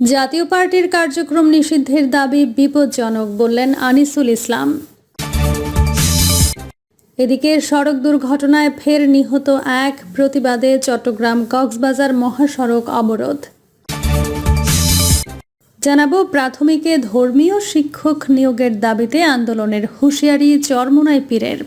জাতীয় পার্টির কার্যক্রম নিষিদ্ধের দাবি বিপজ্জনক বললেন আনিসুল ইসলাম। এদিকে সড়ক দুর্ঘটনায় ফের নিহত এক প্রতিবাদে চট্টগ্রাম কক্সবাজার মহাসড়ক অবরোধ। জানাব, প্রাথমিকে ধর্মীয় শিক্ষক নিয়োগের দাবিতে আন্দোলনের হুঁশিয়ারি চরমোনাই পীরের।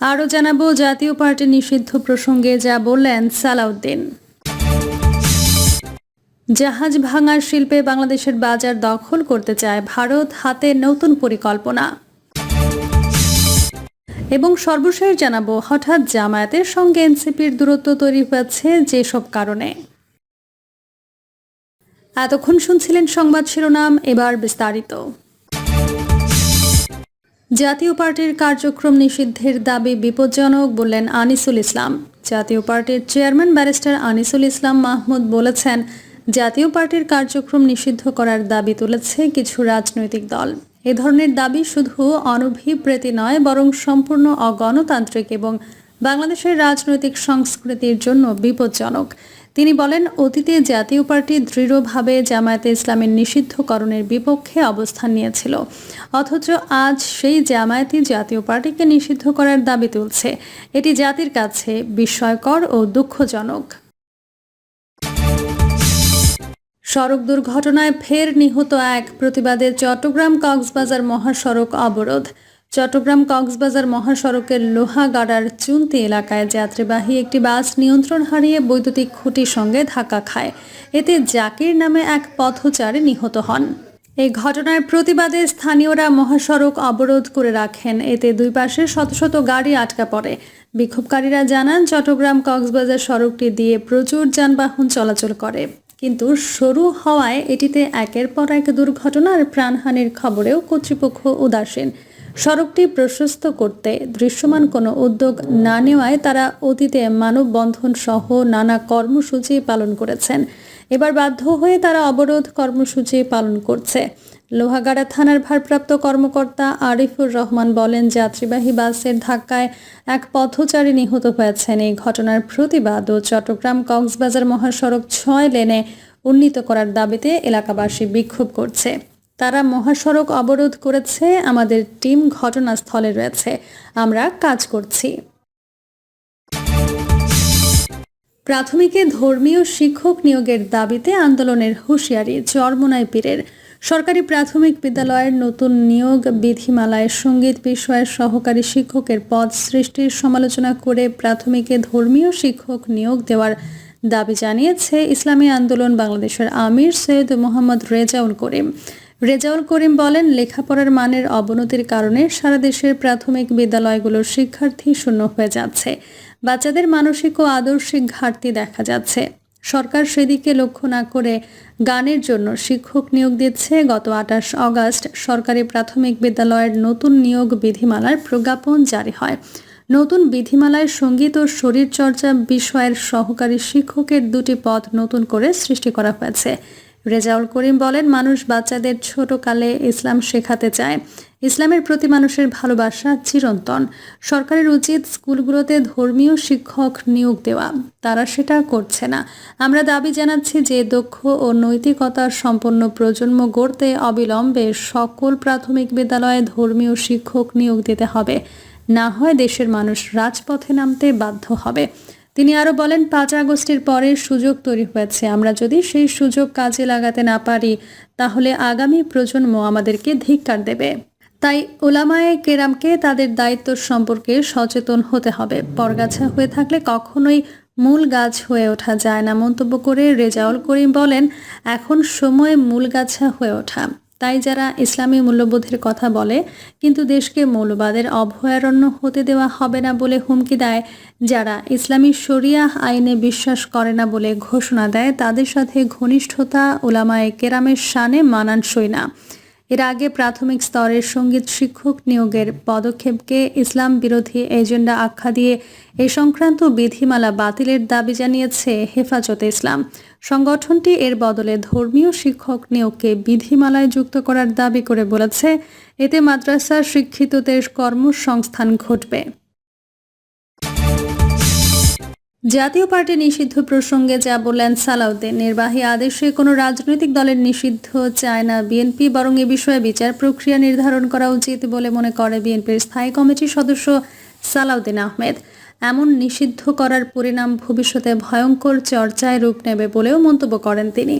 আরও জানাব, জাতীয় পার্টি নিষিদ্ধ প্রসঙ্গে যা বললেন সালাউদ্দিন। জাহাজ ভাঙার শিল্পে বাংলাদেশের বাজার দখল করতে চায় ভারত, হাতে নতুন পরিকল্পনা। এবং সর্বশেষ জানাব, হঠাৎ জামায়াতের সঙ্গে এনসিপির দূরত্ব তৈরি হয়েছে যেসব কারণে। এতক্ষণ শুনছিলেন সংবাদ শিরোনাম, এবার বিস্তারিত। জাতীয় পার্টির কার্যক্রম নিষিদ্ধের দাবি বিপজ্জনক বললেন আনিসুল ইসলাম। জাতীয় পার্টির চেয়ারম্যান ব্যারিস্টার আনিসুল ইসলাম মাহমুদ বলেছেন জাতীয় পার্টির কার্যক্রম নিষিদ্ধ করার দাবি তুলেছে কিছু রাজনৈতিক দল। এ ধরনের দাবি শুধু অনভিপ্রেতি নয়, বরং সম্পূর্ণ অগণতান্ত্রিক এবং বাংলাদেশের রাজনৈতিক সংস্কৃতির জন্য বিপজ্জনক। তিনি বলেন, অতীতে জাতীয় পার্টি দৃঢ়ভাবে জামায়াতে ইসলামের নিষিদ্ধকরণের বিপক্ষে অবস্থান নিয়েছিল। অথচ আজ সেই জামায়াতি জাতীয় পার্টিকে নিষিদ্ধ করার দাবি তুলছে। এটি জাতির কাছে বিস্ময়কর ও দুঃখজনক। সড়ক দুর্ঘটনায় ফের নিহত এক প্রতিবাদে চট্টগ্রাম কক্সবাজার মহাসড়ক অবরোধ। চট্টগ্রাম কক্সবাজার মহাসড়কের লোহাগাড়ার চুনতি এলাকায় যাত্রীবাহী একটি বাস নিয়ন্ত্রণ হারিয়ে বৈদ্যুতিক খুঁটির সঙ্গে ধাক্কা খায়। এতে জাকির নামে এক পথচারী নিহত হন। এই ঘটনার প্রতিবাদে স্থানীয়রা মহাসড়ক অবরোধ করে রাখেন। এতে দুই পাশে শত শত গাড়ি আটকা পড়ে। বিক্ষোভকারীরা জানান, চট্টগ্রাম কক্সবাজার সড়কটি দিয়ে প্রচুর যানবাহন চলাচল করে। কিন্তু সরু হওয়ায় এটিতে একের পর এক দুর্ঘটনার প্রাণহানির খবরেও কর্তৃপক্ষ উদাসীন। সড়কটি প্রশস্ত করতে দৃশ্যমান কোনো উদ্যোগ না নেওয়ায় তারা অতীতে মানববন্ধন সহ নানা কর্মসূচি পালন করেছেন। এবার বাধ্য হয়ে তারা অবরোধ কর্মসূচি পালন করছে। লোহাগাড়া থানার ভারপ্রাপ্ত কর্মকর্তা আরিফুর রহমান বলেন, যাত্রীবাহী বাসের ধাক্কায় এক পথচারী নিহত হয়েছেন। এই ঘটনার প্রতিবাদ ও চট্টগ্রাম কক্সবাজার মহাসড়ক ছয় লেনে উন্নীত করার দাবিতে এলাকাবাসী বিক্ষোভ করছে। তারা মহাসড়ক অবরোধ করেছে, আমাদের টিম ঘটনাস্থলে রয়েছে। আমরা কাজ করছি। প্রাথমিকে ধর্মীয় শিক্ষক নিয়োগের দাবিতে আন্দোলনের হুঁশিয়ারি চরমোনাই পীরের। সরকারি প্রাথমিক বিদ্যালয়ের নতুন নিয়োগ বিধিমালায় সংগীত বিষয়ের সহকারী শিক্ষকের পদ সৃষ্টির সমালোচনা করে প্রাথমিকে ধর্মীয় শিক্ষক নিয়োগ দেওয়ার দাবি জানিয়েছে ইসলামী আন্দোলন বাংলাদেশের আমির সৈয়দ মোহাম্মদ রেজাউল করিম। রেজাউল করিম বলেন, লেখাপড়ার মানের অবনতির কারণে সারা দেশের প্রাথমিক বিদ্যালয়গুলোর শিক্ষার্থী শূন্য হয়ে যাচ্ছে। বাচ্চাদের মানসিক ও আদর্শিক ঘাটতি দেখা যাচ্ছে। সরকার সেদিকে লক্ষ্য না করে গানের জন্য শিক্ষক নিয়োগ দিচ্ছে। গত আঠাশ অগাস্ট সরকারি প্রাথমিক বিদ্যালয়ের নতুন নিয়োগ বিধিমালার প্রজ্ঞাপন জারি হয়। নতুন বিধিমালায় সংগীত ও শরীরচর্চা বিষয়ের সহকারী শিক্ষকের দুটি পদ নতুন করে সৃষ্টি করা হয়েছে। রেজাউল করিম বলেন, মানুষ বাচ্চাদের ছোটকালে ইসলাম শেখাতে চায়। ইসলামের প্রতি মানুষের ভালোবাসা চিরন্তন। সরকারের উচিত স্কুলগুলোতে ধর্মীয় শিক্ষক নিয়োগ দেওয়া। তারা সেটা করছে না। আমরা দাবি জানাচ্ছি যে দক্ষ ও নৈতিকতার সম্পন্ন প্রজন্ম গড়তে অবিলম্বে সকল প্রাথমিক বিদ্যালয়ে ধর্মীয় শিক্ষক নিয়োগ দিতে হবে। না হয় দেশের মানুষ রাজপথে নামতে বাধ্য হবে। তিনি আরও বলেন, পাঁচ আগস্টের পরে সুযোগ তৈরি হয়েছে। আমরা যদি সেই সুযোগ কাজে লাগাতে না পারি, তাহলে আগামী প্রজন্ম আমাদেরকে ধিক্কার দেবে। তাই ওলামায়ে কেরামকে তাদের দায়িত্ব সম্পর্কে সচেতন হতে হবে। পরগাছা হয়ে থাকলে কখনোই মূল গাছ হয়ে ওঠা যায় না। মন্তব্য করে রেজাউল করিম বলেন, এখন সময় মূল গাছা হয়ে ওঠা। তাই যারা ইসলামী মূল্যবোধের কথা বলে, কিন্তু দেশকে মৌলবাদের অভয়ারণ্য হতে দেওয়া হবে না বলে হুমকি দেয়, যারা ইসলামী শরিয়া আইনে বিশ্বাস করে না বলে ঘোষণা দেয়, তাদের সাথে ঘনিষ্ঠতা ওলামায়ে কেরামের শানে মানানসই না। এর আগে প্রাথমিক স্তরের সংগীত শিক্ষক নিয়োগের পদক্ষেপকে ইসলাম বিরোধী এজেন্ডা আখ্যা দিয়ে এ সংক্রান্ত বিধিমালা বাতিলের দাবি জানিয়েছে হেফাজতে ইসলাম। সংগঠনটি এর বদলে ধর্মীয় শিক্ষক নিয়োগকে বিধিমালায় যুক্ত করার দাবি করে বলেছে। এতে মাদ্রাসার শিক্ষিতদের কর্মসংস্থান ঘটবে। জাতীয় পার্টি নিষিদ্ধ প্রসঙ্গে যা বললেন সালাউদ্দিন, নির্বাহী আদেশে কোনো রাজনৈতিক দলের নিষিদ্ধ চায় না বিএনপি, বরং এ বিষয়ে বিচার প্রক্রিয়া নির্ধারণ করা উচিত বলে মনে করে বিএনপির স্থায়ী কমিটির সদস্য সালাউদ্দিন আহমেদ। এমন নিষিদ্ধ করার পরিণাম ভবিষ্যতে ভয়ঙ্কর চর্চায় রূপ নেবে বলেও মন্তব্য করেন তিনি।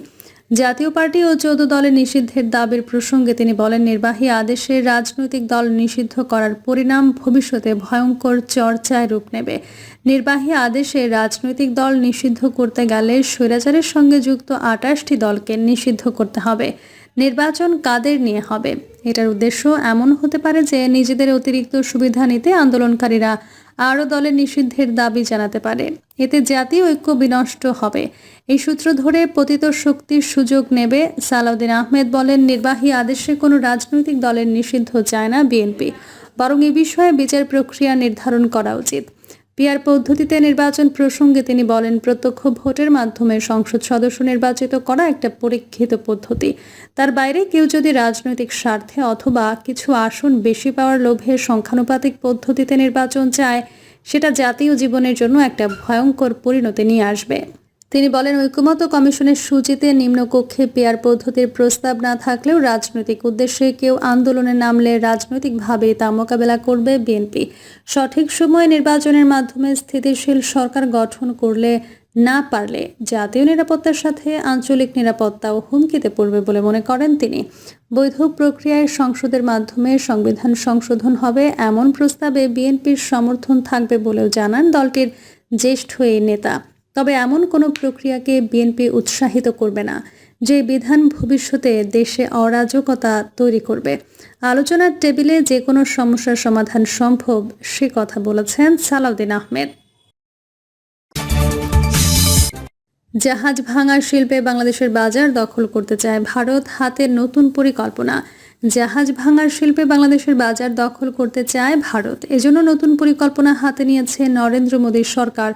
জাতীয় পার্টি ও চৌদ্দ দলের নিষিদ্ধের দাবির প্রসঙ্গে তিনি বলেন, নির্বাহী আদেশে রাজনৈতিক দল নিষিদ্ধ করার পরিণাম ভবিষ্যতে ভয়ঙ্কর চর্চায় রূপ নেবে। নির্বাহী আদেশে রাজনৈতিক দল নিষিদ্ধ করতে গেলে স্বৈরাচারের সঙ্গে যুক্ত আটাশটি দলকে নিষিদ্ধ করতে হবে। নির্বাচন কাদের নিয়ে হবে? এটার উদ্দেশ্য এমন হতে পারে যে, নিজেদের অতিরিক্ত সুবিধা নিতে আন্দোলনকারীরা আরও দলের নিষিদ্ধের দাবি জানাতে পারে। এতে জাতীয় ঐক্য বিনষ্ট হবে। এই সূত্র ধরে পতিত শক্তির সুযোগ নেবে সালাউদ্দিন আহমেদ বলেন, নির্বাহী আদেশে কোনো রাজনৈতিক দলের নিষিদ্ধ চায় না বিএনপি। বরং এ বিষয়ে বিচার প্রক্রিয়া নির্ধারণ করা উচিত। পিয়ার পদ্ধতিতে নির্বাচন প্রসঙ্গে তিনি বলেন, প্রত্যক্ষ ভোটের মাধ্যমে সংসদ সদস্য নির্বাচিত করা একটা পরীক্ষিত পদ্ধতি। তার বাইরে কেউ যদি রাজনৈতিক স্বার্থে অথবা কিছু আসন বেশি পাওয়ার লোভে সংখ্যানুপাতিক পদ্ধতিতে নির্বাচন চায়, সেটা জাতীয় জীবনের জন্য একটা ভয়ঙ্কর পরিণতি নিয়ে আসবে। তিনি বলেন ঐক্যমত কমিশনের সূচিতে নিম্নকক্ষে পেয়ার পদ্ধতির প্রস্তাব না থাকলেও রাজনৈতিক উদ্দেশ্যে কেউ আন্দোলনে নামলে রাজনৈতিকভাবে তা মোকাবেলা করবে বিএনপি। সঠিক সময়ে নির্বাচনের মাধ্যমে স্থিতিশীল সরকার গঠন করলে না পারলে জাতীয় নিরাপত্তার সাথে আঞ্চলিক নিরাপত্তাও হুমকিতে পড়বে বলে মনে করেন তিনি। বৈধ প্রক্রিয়ায় সংসদের মাধ্যমে সংবিধান সংশোধন হবে এমন প্রস্তাবে বিএনপির সমর্থন থাকবে বলেও জানান দলটির জ্যেষ্ঠ এই নেতা। তবে এমন কোনো প্রক্রিয়াকে বিএনপি উৎসাহিত করবে না, যে বিধান ভবিষ্যতে দেশে অরাজকতা তৈরি করবে। আলোচনার টেবিলে যে কোনো সমস্যার সমাধান সম্ভব, সে কথা বলেছেন সালাউদ্দিন আহমেদ। জাহাজ ভাঙার শিল্পে বাংলাদেশের বাজার দখল করতে চায় ভারত হাতের নতুন পরিকল্পনা। জাহাজ ভাঙার শিল্পে বাংলাদেশের বাজার দখল করতে চায় ভারত। এজন্য নতুন পরিকল্পনা হাতে নিয়েছে নরেন্দ্র মোদীর সরকার,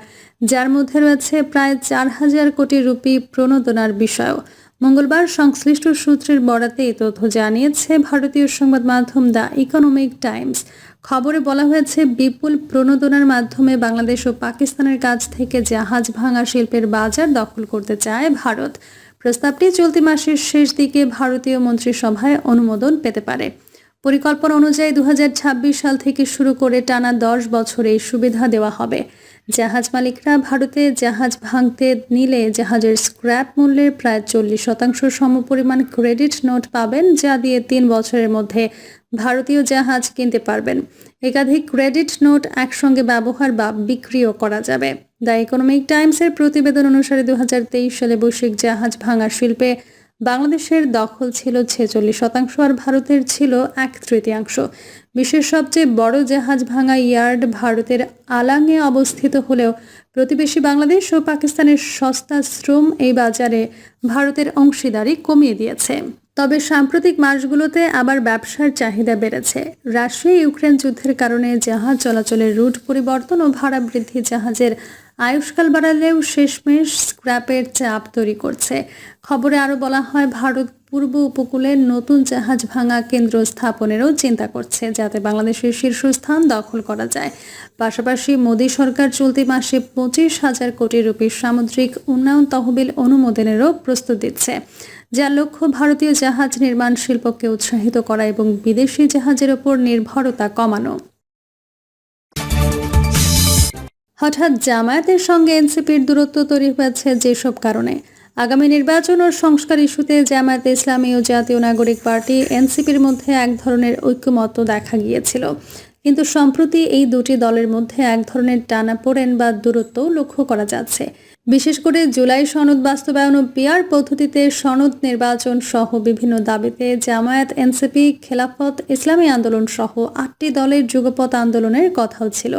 যার মধ্যে রয়েছে প্রায় চার হাজার কোটি রুপি প্রণোদনার বিষয়ও মঙ্গলবার সংশ্লিষ্ট সূত্রের বরাতে এই তথ্য জানিয়েছে ভারতীয় সংবাদ মাধ্যম দ্য ইকোনমিক টাইমস। খবরে বলা হয়েছে, বিপুল প্রণোদনার মাধ্যমে বাংলাদেশ ও পাকিস্তানের কাছ থেকে জাহাজ ভাঙা শিল্পের বাজার দখল করতে চায় ভারত। প্রস্তাবটি চলতি মাসের শেষ দিকে ভারতীয় মন্ত্রিসভায় অনুমোদন পেতে পারে। পরিকল্পনা অনুযায়ী দুহাজার ছাব্বিশ সাল থেকে শুরু করে টানা দশ বছরে এই সুবিধা দেওয়া হবে। জাহাজ মালিকরা ভারতে জাহাজ ভাঙতে নিলে জাহাজের স্ক্র্যাপ মূল্যের প্রায় চল্লিশ শতাংশ সমপরিমাণ ক্রেডিট নোট পাবেন, যা দিয়ে তিন বছরের মধ্যে ভারতীয় জাহাজ কিনতে পারবেন। একাধিক ক্রেডিট নোট একসঙ্গে ব্যবহার বা বিক্রিও করা যাবে। দ্য ইকোনমিক টাইমসের প্রতিবেদন অনুসারে দু হাজার তেইশ সালে বৈশ্বিক জাহাজ ভাঙার শিল্পে বাংলাদেশের দখল ছিল ছেচল্লিশ শতাংশ আর ভারতের ছিল এক তৃতীয়াংশ। বিশ্বের সবচেয়ে বড় জাহাজ ভাঙা ইয়ার্ড ভারতের আলাঙে অবস্থিত হলেও প্রতিবেশী বাংলাদেশ ও পাকিস্তানের সস্তা শ্রম এই বাজারে ভারতের অংশীদারি কমিয়ে দিয়েছে। তবে সাম্প্রতিক মাসগুলোতে আবার ব্যবসার চাহিদা বেড়েছে। রাশিয়া ইউক্রেন যুদ্ধের কারণে জাহাজ চলাচলের রুট পরিবর্তন ও ভাড়া বৃদ্ধি জাহাজের আয়ুষ্কাল বাড়ালেও শেষমেশ স্ক্র্যাপের চাপ তৈরি করছে। খবরে আরও বলা হয়, ভারত পূর্ব উপকূলে নতুন জাহাজ ভাঙা কেন্দ্র স্থাপনেরও চিন্তা করছে, যাতে বাংলাদেশের শীর্ষস্থান দখল করা যায়। পাশাপাশি মোদী সরকার চলতি মাসে পঁচিশ হাজার কোটি রুপির সামুদ্রিক উন্নয়ন তহবিল অনুমোদনেরও প্রস্তুত দিচ্ছে। যার লক্ষ্য ভারতীয় জাহাজ নির্মাণ শিল্পকে উৎসাহিত করা এবং বিদেশি জাহাজের ওপর নির্ভরতা কমানো। হঠাৎ জামায়াতের সঙ্গে এনসিপির দূরত্ব তৈরি হয়েছে যেসব কারণে। আগামী নির্বাচন ও সংস্কার ইস্যুতে জামায়াতে ইসলামী ও জাতীয় নাগরিক পার্টি এনসিপির মধ্যে এক ধরনের ঐক্যমত্য দেখা গিয়েছিল। কিন্তু সম্প্রতি এই দুটি দলের মধ্যে এক ধরনের টানাপোড়েন বা দূরত্ব লক্ষ্য করা যাচ্ছে। বিশেষ করে জুলাই সনদ বাস্তবায়ন ও পিয়ার পদ্ধতিতে সনদ নির্বাচন সহ বিভিন্ন দাবিতে জামায়াত, এনসিপি, খেলাফত, ইসলামী আন্দোলন সহ আটটি দলের যুগপথ আন্দোলনের কথাও ছিল।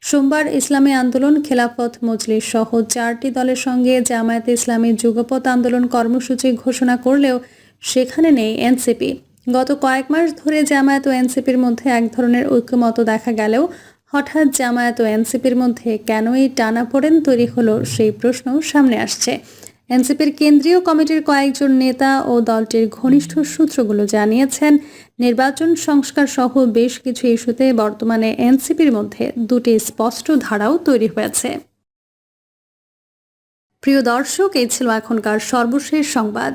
সোমবার ইসলামী আন্দোলন, খেলাফত মজলিস সহ চারটি দলের সঙ্গে জামায়াতে ইসলামী যুগপথ আন্দোলন কর্মসূচি ঘোষণা করলেও সেখানে নেই এনসিপি। গত কয়েক মাস ধরে জামায়াত ও এনসিপির মধ্যে এক ধরনের ঐক্যমত দেখা গেলেও হঠাৎ জামায়াত ও এনসিপির মধ্যে কেন এই টানাপোড়েন তৈরি হলো সেই প্রশ্ন সামনে আসছে। এনসিপির কেন্দ্রীয় কমিটির কয়েকজন নেতা ও দলটির ঘনিষ্ঠ সূত্রগুলো জানিয়েছেন, নির্বাচন সংস্কার সহ বেশ কিছু ইস্যুতে বর্তমানে এনসিপির মধ্যে দুটি স্পষ্ট ধারাও তৈরি হয়েছে। প্রিয় দর্শক, এই ছিল এখনকার সর্বশেষ সংবাদ।